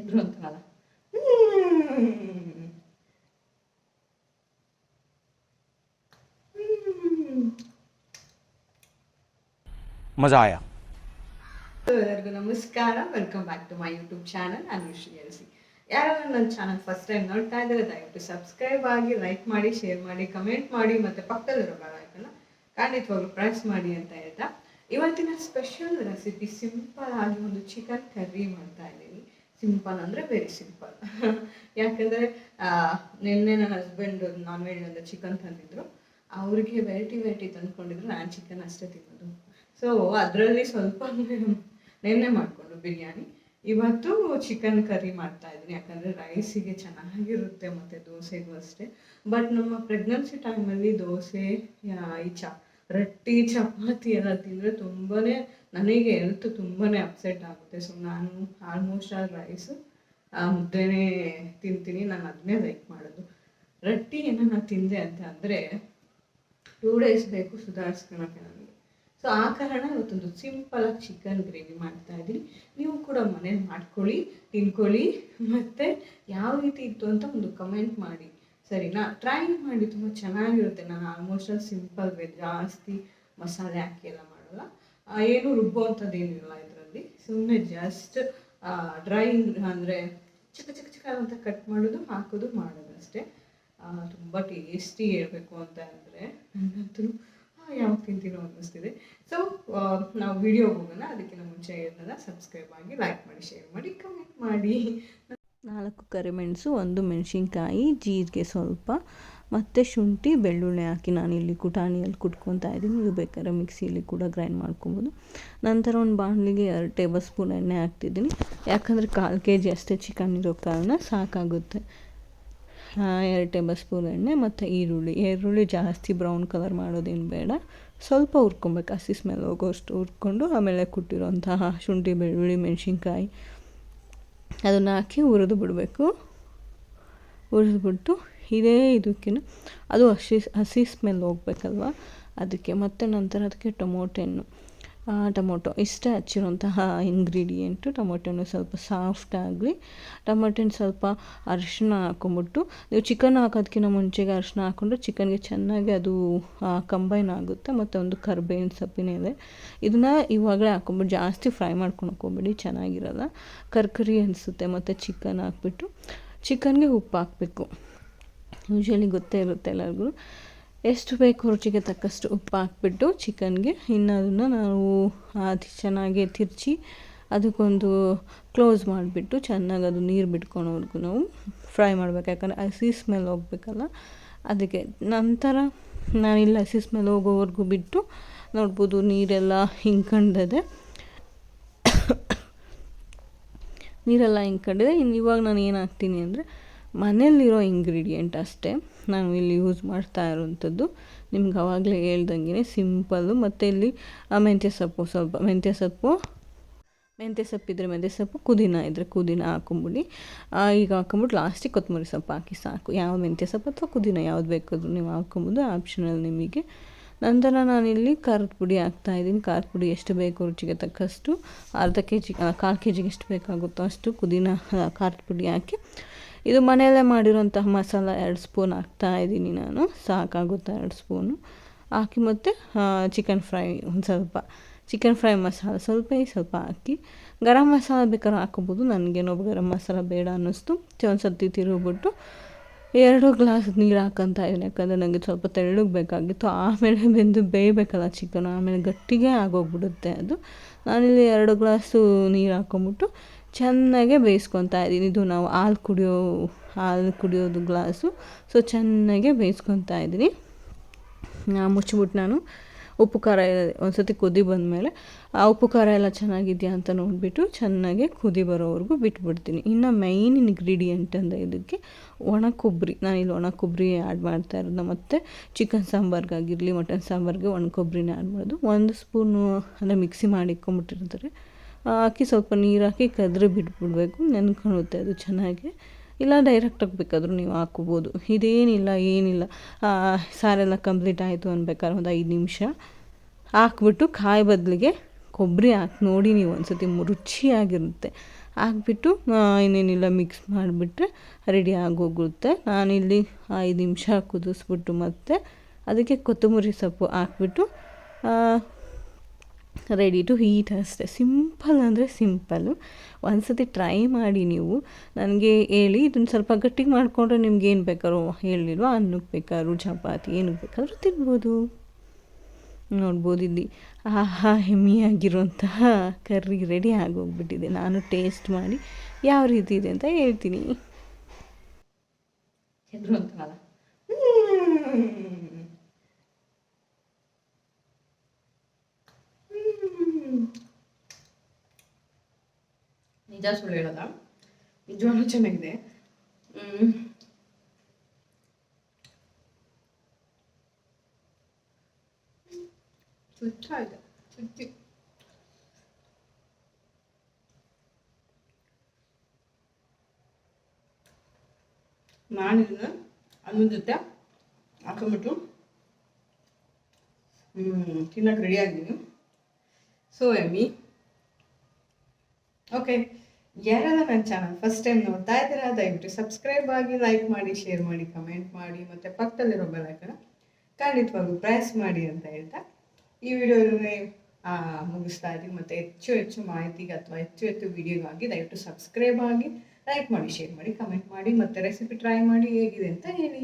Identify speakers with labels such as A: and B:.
A: ಎದ್ರು ಅಂತಾರಲ್ಲ
B: ಮಜಾ
A: ಎಲ್ಲರಿಗೂ ನಮಸ್ಕಾರ. Welcome back to my YouTube channel ನಾನು ಶ್ರೀ ಎಲ್ಸಿ ಯಾರಾದ್ರೂ ನನ್ನ ಚಾನಲ್ ಫಸ್ಟ್ ಟೈಮ್ ನೋಡ್ತಾ ಇದ್ದಾರೆ ದಯವಿಟ್ಟು ಸಬ್ಸ್ಕ್ರೈಬ್ ಆಗಿ ಲೈಕ್ ಮಾಡಿ ಶೇರ್ ಮಾಡಿ ಕಮೆಂಟ್ ಮಾಡಿ ಮತ್ತು ಪಕ್ಕದಲ್ಲಿರೋ ಬೆಲ್ ಐಕನ್ನ ಖಂಡಿತವಾಗ್ಲೂ ಪ್ರೆಸ್ ಮಾಡಿ ಅಂತ ಹೇಳ್ತಾ. ಇವತ್ತಿನ ಸ್ಪೆಷಲ್ ರೆಸಿಪಿ ಸಿಂಪಲ್ ಆಗಿ ಒಂದು ಚಿಕನ್ ಕರ್ರಿ ಮಾಡ್ತಾ ಇದ್ದೀನಿ. ಸಿಂಪಲ್ ಅಂದರೆ ವೆರಿ ಸಿಂಪಲ್ ಯಾಕಂದರೆ ನಿನ್ನೆ ನನ್ನ ಹಸ್ಬೆಂಡ್ ನಾನ್ ವೆಜ್ ಅಂದರೆ ಚಿಕನ್ ತಂದಿದ್ರು. ಅವ್ರಿಗೆ ವೆರೈಟಿ ವೆರೈಟಿ ತಂದ್ಕೊಂಡಿದ್ರು. ನಾನು ಚಿಕನ್ ಅಷ್ಟೇ ತಿನ್ನೋದು. ಸೊ ಅದರಲ್ಲಿ ಸ್ವಲ್ಪ ನೆನ್ನೆ ಮಾಡಿಕೊಂಡು ಬಿರಿಯಾನಿ. ಇವತ್ತು ಚಿಕನ್ ಕರಿ ಮಾಡ್ತಾ ಇದ್ದೀನಿ. ಯಾಕಂದರೆ ರೈಸಿಗೆ ಚೆನ್ನಾಗಿರುತ್ತೆ ಮತ್ತು ದೋಸೆಗೂ ಅಷ್ಟೇ. ಬಟ್ ನಮ್ಮ ಪ್ರೆಗ್ನೆನ್ಸಿ ಟೈಮಲ್ಲಿ ದೋಸೆ ಈ ಚ, ರೊಟ್ಟಿ, ಚಪಾತಿ ಎಲ್ಲ ತಿಂದರೆ ತುಂಬಾ ನನಗೆ ಹೆಲ್ತ್ ತುಂಬಾ ಅಪ್ಸೆಟ್ ಆಗುತ್ತೆ. ಸೊ ನಾನು ಆಲ್ಮೋಸ್ಟ್ ಆಲ್ ರೈಸು ಮುದ್ದೆನೇ ತಿಂತೀನಿ. ನಾನು ಅದನ್ನೇ ಲೈಕ್ ಮಾಡೋದು. ರೊಟ್ಟಿ ಏನನ್ನ ತಿಂದೆ ಅಂತ ಅಂದರೆ ಟೂ ಡೇಸ್ ಬೇಕು ಸುಧಾರಿಸ್ಕೊಳಕ್ಕೆ ನನಗೆ. ಸೊ ಆ ಕಾರಣ ಇವತ್ತೊಂದು ಸಿಂಪಲ್ ಆಗಿ ಚಿಕನ್ ಗ್ರೇವಿ ಮಾಡ್ತಾ ಇದ್ದೀನಿ. ನೀವು ಕೂಡ ಮನೇಲಿ ಮಾಡ್ಕೊಳ್ಳಿ, ತಿನ್ಕೊಳ್ಳಿ. ಮತ್ತು ಯಾವ ರೀತಿ ಇತ್ತು ಅಂತ ಒಂದು ಕಮೆಂಟ್ ಮಾಡಿ. ಸರಿನಾ? ಟ್ರೈ ಮಾಡಿ. ತುಂಬ ಚೆನ್ನಾಗಿರುತ್ತೆ. ನಾನು ಆಲ್ಮೋಸ್ಟ್ ಆಲ್ ಸಿಂಪಲ್ ಜಾಸ್ತಿ ಮಸಾಲೆ ಹಾಕಿ ಎಲ್ಲ ಮಾಡಲ್ಲ. ಏನು ರುಬ್ಬುವಂಥದ್ದು ಏನಿಲ್ಲ ಇದರಲ್ಲಿ. ಸುಮ್ಮನೆ ಜಸ್ಟ್ ಡ್ರೈ ಅಂದರೆ ಚಿಕ್ಕ ಚಿಕ್ಕ ಚಿಕ್ಕ ಅಂತ ಕಟ್ ಮಾಡೋದು, ಹಾಕೋದು ಮಾಡೋದು ಅಷ್ಟೇ. ತುಂಬ ಟೇಸ್ಟಿ ಹೇಳಬೇಕು ಅಂತ ಅಂದರೆ ನನಗಂತೂ ಯಾವಾಗ ತಿಂತೀನೋ ಅನ್ನಿಸ್ತಿದೆ. ಸೊ ನಾವು ವಿಡಿಯೋ ಹೋಗೋಣ. ಅದಕ್ಕಿಂತ ಮುಂಚೆ ಇರೋದನ್ನ ಸಬ್ಸ್ಕ್ರೈಬ್ ಆಗಿ ಲೈಕ್ ಮಾಡಿ ಶೇರ್ ಮಾಡಿ ಕಮೆಂಟ್ ಮಾಡಿ.
C: ನಾಲ್ಕು ಕರಿಮೆಣಸು ಒಂದು ಮೆಣಸಿನ್ಕಾಯಿ, ಜೀರಿಗೆ ಸ್ವಲ್ಪ. ಮತ್ತು ಶುಂಠಿ, ಬೆಳ್ಳುಳ್ಳಿ ಹಾಕಿ ನಾನಿಲ್ಲಿ ಕುಟಾಣಿಯಲ್ಲಿ ಕುಟ್ಕೊತಾ ಇದ್ದೀನಿ. ನೀವು ಬೇಕಾದ್ರೆ ಮಿಕ್ಸಿಯಲ್ಲಿ ಕೂಡ ಗ್ರೈಂಡ್ ಮಾಡ್ಕೊಬೋದು. ನಂತರ ಒಂದು ಬಾಣಲಿಗೆ ಎರಡು ಟೇಬಲ್ ಸ್ಪೂನ್ ಎಣ್ಣೆ ಹಾಕ್ತಿದ್ದೀನಿ. ಯಾಕಂದರೆ ಕಾಲು ಕೆ ಜಿ ಅಷ್ಟೇ ಚಿಕನ್ ಇರೋ ಕಾರಣ ಸಾಕಾಗುತ್ತೆ. ಎರಡು ಟೇಬಲ್ ಸ್ಪೂನ್ ಎಣ್ಣೆ ಮತ್ತು ಈರುಳ್ಳಿ. ಈರುಳ್ಳಿ ಜಾಸ್ತಿ ಬ್ರೌನ್ ಕಲರ್ ಮಾಡೋದೇನು ಬೇಡ. ಸ್ವಲ್ಪ ಹುರ್ಕೊಬೇಕು. ಹಸಿ ಸ್ಮೆಲ್ ಹೋಗೋಷ್ಟು ಹುರ್ಕೊಂಡು ಆಮೇಲೆ ಕುಟ್ಟಿರೋಂತಹ ಶುಂಠಿ, ಬೆಳ್ಳುಳ್ಳಿ, ಮೆಣಸಿನ್ಕಾಯಿ ಅದನ್ನು ಹಾಕಿ ಹುರಿದು ಬಿಡಬೇಕು. ಹುರಿದ್ಬಿಟ್ಟು ಇದೇ ಇದಕ್ಕೆ ಅದು ಹಸಿ ಹಸಿ ಸ್ಮೆಲ್ ಹೋಗ್ಬೇಕಲ್ವಾ? ಅದಕ್ಕೆ ಮತ್ತು ನಂತರ ಅದಕ್ಕೆ ಟೊಮೊಟೊ ಹಣ್ಣು. ಟೊಮೊಟೊ ಇಷ್ಟೇ ಹಚ್ಚಿರುವಂತಹ ಇಂಗ್ರೀಡಿಯೆಂಟು ಟೊಮೊಟೊ ಹಣ್ಣು ಸ್ವಲ್ಪ ಸಾಫ್ಟ್ ಆಗಲಿ, ಟೊಮೊಟೊ ಹಣ್ಣು ಸ್ವಲ್ಪ ಅರಿಶಿನ ಹಾಕೊಂಬಿಟ್ಟು ನೀವು ಚಿಕನ್ ಹಾಕೋದಕ್ಕಿಂತ ಮುಂಚೆಗೆ ಅರಿಶಿನ ಹಾಕ್ಕೊಂಡ್ರೆ ಚಿಕನ್ಗೆ ಚೆನ್ನಾಗಿ ಅದು ಕಂಬೈನ್ ಆಗುತ್ತೆ. ಮತ್ತು ಒಂದು ಕರ್ಬೇವಿನ ಸೊಪ್ಪಿನ ಇದೆ ಇದನ್ನು ಇವಾಗಲೇ ಹಾಕೊಂಬಿಟ್ಟು ಜಾಸ್ತಿ ಫ್ರೈ ಮಾಡ್ಕೊಂಡು ಹೋಗ್ಬೇಡಿ, ಚೆನ್ನಾಗಿರಲ್ಲ. ಕರ್ಕರಿ ಅನಿಸುತ್ತೆ, ಮತ್ತು ಚಿಕನ್ ಹಾಕ್ಬಿಟ್ಟು. ಚಿಕನ್ಗೆ ಉಪ್ಪು ಹಾಕಬೇಕು. ಯೂಶ್ವಲಿ ಗೊತ್ತೇ ಇರುತ್ತೆ ಎಲ್ಲರಿಗೂ. ಎಷ್ಟು ಬೇಕು ರುಚಿಗೆ ತಕ್ಕಷ್ಟು ಉಪ್ಪು ಹಾಕ್ಬಿಟ್ಟು ಚಿಕನ್ಗೆ. ಇನ್ನು ಅದನ್ನು ನಾವು ಅದು ಚೆನ್ನಾಗಿ ತಿರ್ಚಿ ಅದಕ್ಕೊಂದು ಕ್ಲೋಸ್ ಮಾಡಿಬಿಟ್ಟು ಚೆನ್ನಾಗಿ ಅದು ನೀರು ಬಿಟ್ಕೊಳೋವರೆಗೂ ನಾವು ಫ್ರೈ ಮಾಡಬೇಕು. ಯಾಕಂದರೆ ಹಸಿ ಸ್ಮೆಲ್ ಹೋಗ್ಬೇಕಲ್ಲ. ಅದಕ್ಕೆ ನಂತರ ನಾನಿಲ್ಲ ಹಸಿ ಸ್ಮೆಲ್ ಹೋಗೋವರೆಗೂ ಬಿಟ್ಟು ನೋಡ್ಬೋದು ನೀರೆಲ್ಲ ಹಿಂಕಂಡದೆ ನೀರೆಲ್ಲ ಹಿಂಕಂಡಿದೆ ಇನ್ನು ಇವಾಗ ನಾನು ಏನು ಹಾಕ್ತೀನಿ ಅಂದರೆ ಮನೆಯಲ್ಲಿರೋ ಇಂಗ್ರೀಡಿಯೆಂಟ್ ಅಷ್ಟೇ ನಾನು ಇಲ್ಲಿ ಯೂಸ್ ಮಾಡ್ತಾ ಇರೋವಂಥದ್ದು. ನಿಮ್ಗೆ ಆವಾಗಲೇ ಹೇಳ್ದಂಗೆ ಸಿಂಪಲ್ಲು ಮತ್ತು ಇಲ್ಲಿ ಮೆಂತ್ಯ ಸೊಪ್ಪು ಸ್ವಲ್ಪ, ಮೆಂತ್ಯ ಸೊಪ್ಪು, ಮೆಂತ್ಯ ಸೊಪ್ಪಿದ್ರೆ ಮೆಂತ್ಯ ಸೊಪ್ಪು ಕುದಿನ ಇದ್ದರೆ ಕುದಿನ ಹಾಕೊಂಬಿಡಿ. ಈಗ ಹಾಕೊಂಬಿಟ್ಟು ಲಾಸ್ಟಿಗೆ ಕೊತ್ತಂಬರಿ ಸೊಪ್ಪು ಹಾಕಿ ಸಾಕು. ಯಾವ ಮೆಂತ್ಯ ಸೊಪ್ಪು ಅಥವಾ ಕುದಿನ ಯಾವ್ದು ಬೇಕಾದರೂ ನೀವು ಹಾಕ್ಕೊಂಬೋದು ಆಪ್ಷನಲ್ ನಿಮಗೆ. ನಂತರ ನಾನಿಲ್ಲಿ ಖಾರದ ಪುಡಿ ಹಾಕ್ತಾಯಿದ್ದೀನಿ ಖಾರದ ಪುಡಿ ಎಷ್ಟು ಬೇಕು ರುಚಿಗೆ ತಕ್ಕಷ್ಟು, ಅರ್ಧ ಕೆ ಜಿ ಕಾಲು ಕೆ ಜಿಗೆ ಎಷ್ಟು ಬೇಕಾಗುತ್ತೋ ಅಷ್ಟು ಪುದೀನ ಖಾರದ ಪುಡಿ ಹಾಕಿ ಇದು ಮನೆಯಲ್ಲೇ ಮಾಡಿರೋಂತಹ ಮಸಾಲ ಎರಡು ಸ್ಪೂನ್ ಹಾಕ್ತಾ ಇದ್ದೀನಿ ನಾನು. ಸಾಕಾಗುತ್ತೆ ಎರಡು ಸ್ಪೂನು. ಹಾಕಿ ಮತ್ತು ಚಿಕನ್ ಫ್ರೈ ಒಂದು ಸ್ವಲ್ಪ. ಚಿಕನ್ ಫ್ರೈ ಮಸಾಲ ಸ್ವಲ್ಪ ಸ್ವಲ್ಪ ಹಾಕಿ. ಗರಂ ಮಸಾಲ ಬೇಕಾದ್ರೆ ಹಾಕೋಬೋದು ನನಗೇನೋ ಗರಂ ಮಸಾಲ ಬೇಡ ಅನ್ನಿಸ್ತು. ಒಂದು ಸರ್ತಿ ತಿರುಗಿಬಿಟ್ಟು ಎರಡು ಗ್ಲಾಸ್ ನೀರು ಹಾಕಂತ ಇದ್ದೀನಿ. ಯಾಕಂದರೆ ನನಗೆ ಸ್ವಲ್ಪ ತೆಳ್ಳಗೆ ಬೇಕಾಗಿತ್ತು ಆಮೇಲೆ ಬೆಂದು ಬೇಯಬೇಕಲ್ಲ ಚಿಕನ್ ಆಮೇಲೆ ಗಟ್ಟಿಗೆ ಆಗೋಗ್ಬಿಡುತ್ತೆ ಅದು. ನಾನಿಲ್ಲಿ ಎರಡು ಗ್ಲಾಸು ನೀರು ಹಾಕ್ಕೊಂಬಿಟ್ಟು ಚೆನ್ನಾಗೆ ಬೇಯಿಸ್ಕೊತಾ ಇದ್ದೀನಿ. ಇದು ನಾವು ಹಾಲು ಕುಡಿಯೋ, ಹಾಲು ಕುಡಿಯೋದು ಗ್ಲಾಸು. ಸೊ ಚೆನ್ನಾಗೆ ಬೇಯಿಸ್ಕೊತಾ ಇದ್ದೀನಿ. ಮುಚ್ಚಿಬಿಟ್ಟು ನಾನು ಉಪ್ಪು, ಖಾರ ಒಂದು ಸತಿ ಕುದಿ ಬಂದಮೇಲೆ, ಆ ಉಪ್ಪು, ಖಾರ ಎಲ್ಲ ಚೆನ್ನಾಗಿದೆಯಾ ಅಂತ ನೋಡಿಬಿಟ್ಟು ಚೆನ್ನಾಗಿ ಕುದಿ ಬರೋವರೆಗೂ ಬಿಟ್ಬಿಡ್ತೀನಿ. ಇನ್ನು ಮೈನ್ ಇಂಗ್ರೀಡಿಯೆಂಟ್ ಅಂದರೆ ಇದಕ್ಕೆ ಒಣ ಕೊಬ್ಬರಿ. ಇಲ್ಲಿ ಒಣ ಕೊಬ್ಬರಿ ಆ್ಯಡ್ ಮಾಡ್ತಾ ಇರೋದು. ಮತ್ತು ಚಿಕನ್ ಸಾಂಬಾರ್ಗಾಗಿರಲಿ ಮಟನ್ ಸಾಂಬಾರ್ಗೆ ಒಣ ಕೊಬ್ಬರಿನ ಆ್ಯಡ್ ಮಾಡೋದು. ಒಂದು ಸ್ಪೂನು ಅಂದರೆ ಮಿಕ್ಸಿ ಮಾಡಿ ಹಾಕಿ ಸ್ವಲ್ಪ ನೀರು ಹಾಕಿ ಕದ್ರೆ ಬಿಟ್ಬಿಡ್ಬೇಕು. ನೆನ್ಕೊಳ್ಳುತ್ತೆ ಅದು ಚೆನ್ನಾಗಿ. ಇಲ್ಲ ಡೈರೆಕ್ಟ್ ಬೇಕಾದರೂ ನೀವು ಹಾಕ್ಕೋಬೋದು ಇದೇನಿಲ್ಲ, ಏನಿಲ್ಲ. ಸಾರೆಲ್ಲ ಕಂಪ್ಲೀಟ್ ಆಯಿತು ಅನ್ಬೇಕಾದ್ರೆ ಒಂದು ಐದು ನಿಮಿಷ. ಹಾಕ್ಬಿಟ್ಟು ಕಾಯಿ ಬದಲಿಗೆ ಕೊಬ್ಬರಿ ಹಾಕಿ ನೋಡಿ ನೀವು ಒಂದು ಸತಿ ರುಚಿಯಾಗಿರುತ್ತೆ. ಹಾಕ್ಬಿಟ್ಟು ಇನ್ನೇನಿಲ್ಲ ಮಿಕ್ಸ್ ಮಾಡಿಬಿಟ್ರೆ ರೆಡಿ ಆಗೋಗುತ್ತೆ. ನಾನಿಲ್ಲಿ ಐದು ನಿಮಿಷ ಕುದಿಸ್ಬಿಟ್ಟು ಮತ್ತೆ ಅದಕ್ಕೆ ಕೊತ್ತಂಬರಿ ಸೊಪ್ಪು ಹಾಕ್ಬಿಟ್ಟು ರೆಡಿ ಟು ಹೀಟ್ ಅಷ್ಟೆ. ಸಿಂಪಲ್ ಅಂದರೆ ಸಿಂಪಲ್ಲು ಒಂದ್ಸತಿ ಟ್ರೈ ಮಾಡಿ ನೀವು. ನನಗೆ ಹೇಳಿ ಇದನ್ನು ಸ್ವಲ್ಪ ಗಟ್ಟಿಗೆ ಮಾಡಿಕೊಂಡ್ರೆ ನಿಮ್ಗೆ ಏನು ಬೇಕಾದ್ರೂ ಹೇಳಿಲ್ವ, ಅನ್ನಕ್ಕೆ ಬೇಕಾದ್ರೂ ಚಪಾತಿ, ಏನಕ್ಕೆ ಬೇಕಾದ್ರೂ ತಿನ್ಬೋದು. ನೋಡ್ಬೋದು ಇಲ್ಲಿ. ಆಹಾ, ಹೆಮ್ಮಿಯಾಗಿರುವಂತಹ ಕರ್ರಿ ರೆಡಿ ಆಗೋಗ್ಬಿಟ್ಟಿದೆ. ನಾನು ಟೇಸ್ಟ್ ಮಾಡಿ ಯಾವ ರೀತಿ ಇದೆ ಅಂತ ಹೇಳ್ತೀನಿ.
A: ನಿಜ ಸುಳ್ಳು ಹೇಳಲ್ಲ ನಿಜವಾಗ್ಲೂ ಚೆನ್ನಾಗಿದೆ. ಸ್ವಚ್ಛ ಇದೆ ಚುಚ್ಚಿ ನಾನು ಇದನ್ನ ಅನ್ನದ ಜೊತೆ ಹಾಕೊಂಬಿಟ್ಟು ಹ್ಞೂ ತಿನ್ನಕ್ಕೆ ರೆಡಿ ಆಗಿದ್ದೀನಿ. ಸೊ ಎಮ್ಮಿ ಓಕೆ ಯಾರೆಲ್ಲ ನನ್ನ ಚಾನಲ್ ಫಸ್ಟ್ ಟೈಮ್ ನೋಡ್ತಾ ಇದ್ದೀರಾ, ದಯವಿಟ್ಟು ಸಬ್ಸ್ಕ್ರೈಬ್ ಆಗಿ ಲೈಕ್ ಮಾಡಿ ಶೇರ್ ಮಾಡಿ ಕಮೆಂಟ್ ಮಾಡಿ, ಮತ್ತು ಪಕ್ಕದಲ್ಲಿರೋ ಬೆಲ್ಲೈಕನ ಖಂಡಿತವಾಗೂ ಪ್ರೆಸ್ ಮಾಡಿ ಅಂತ ಹೇಳ್ತಾ ಈ ವಿಡಿಯೋನೇ ಮುಗಿಸ್ತಾ ಇದ್ದೀನಿ ಮತ್ತು ಹೆಚ್ಚು ಹೆಚ್ಚು ಮಾಹಿತಿಗೆ ಅಥವಾ ಹೆಚ್ಚು ಹೆಚ್ಚು ವಿಡಿಯೋಗಾಗಿ ದಯವಿಟ್ಟು ಸಬ್ಸ್ಕ್ರೈಬ್ ಆಗಿ ಲೈಕ್ ಮಾಡಿ ಶೇರ್ ಮಾಡಿ ಕಮೆಂಟ್ ಮಾಡಿ, ಮತ್ತು ರೆಸಿಪಿ ಟ್ರೈ ಮಾಡಿ ಹೇಗಿದೆ ಅಂತ ಹೇಳಿ.